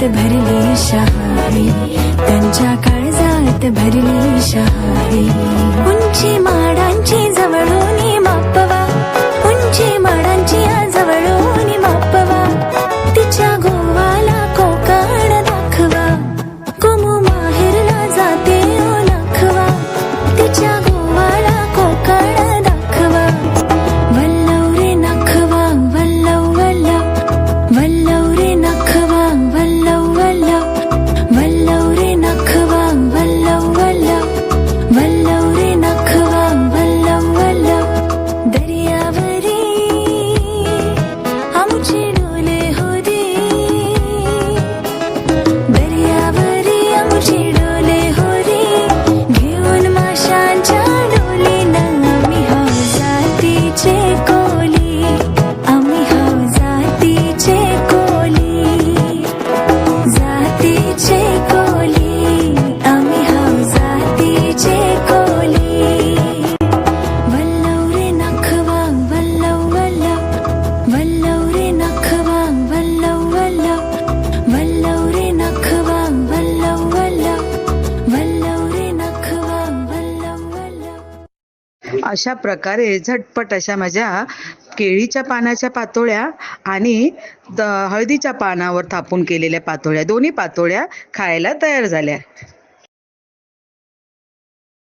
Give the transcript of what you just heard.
काळजात भरली शहारी त्यांच्या काळजात भरली शहारी अशा प्रकारे झटपट अशा माझ्या केळीच्या पानाच्या पातोळ्या आणि हळदीच्या पानावर थापून केलेल्या पातोळ्या दोन्ही पातोळ्या खायला तयार झाल्या.